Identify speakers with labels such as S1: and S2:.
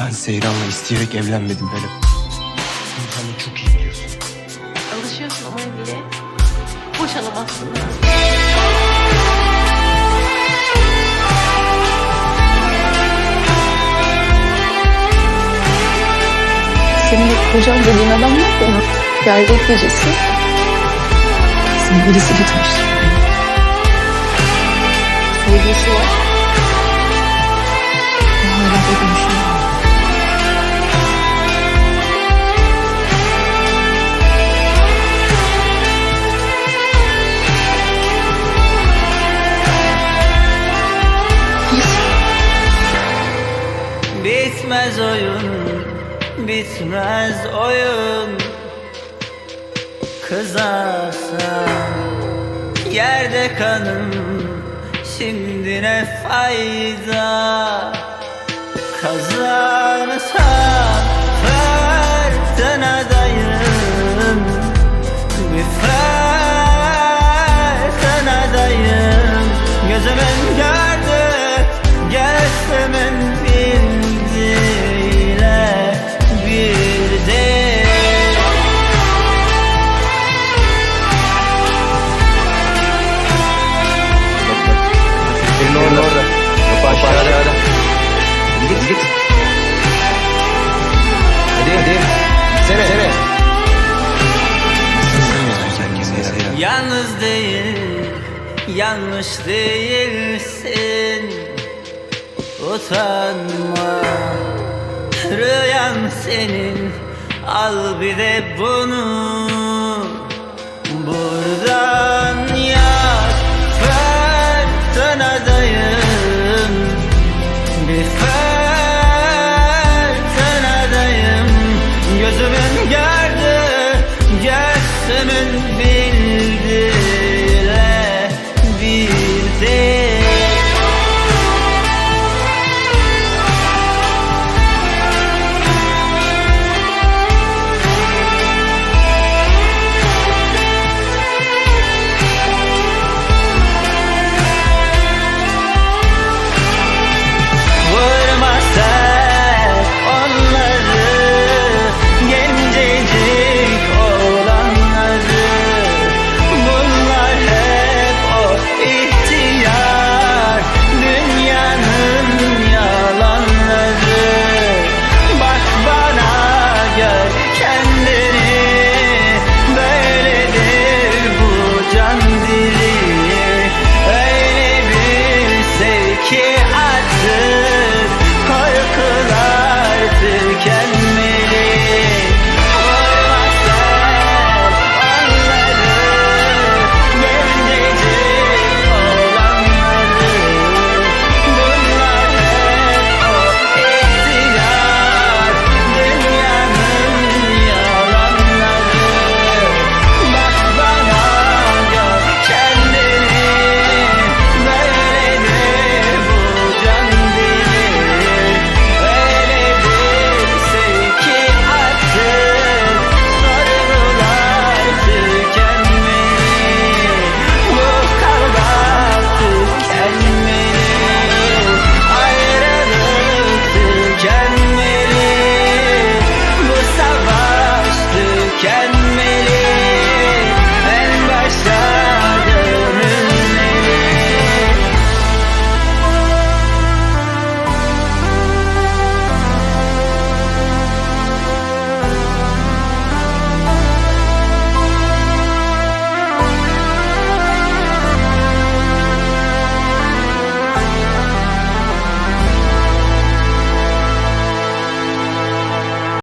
S1: Ben Seyran'la isteyerek evlenmedim Pelin. Bunu hani çok iyi biliyorsun.
S2: Alışıyorsun ama Emine. Boşanamazsın.
S3: Senin kocam dediğin adam var ya. Geldik gecesi. Sevgilisi gitmiş.
S4: bitmez oyun Bitmez oyun. Kızarsa yerde kanım Şimdi ne fayda?
S1: Kazanırsa
S4: Yalnız değil, yanlış değilsin. Utanma, rüyan senin. Al bir de bunu. care.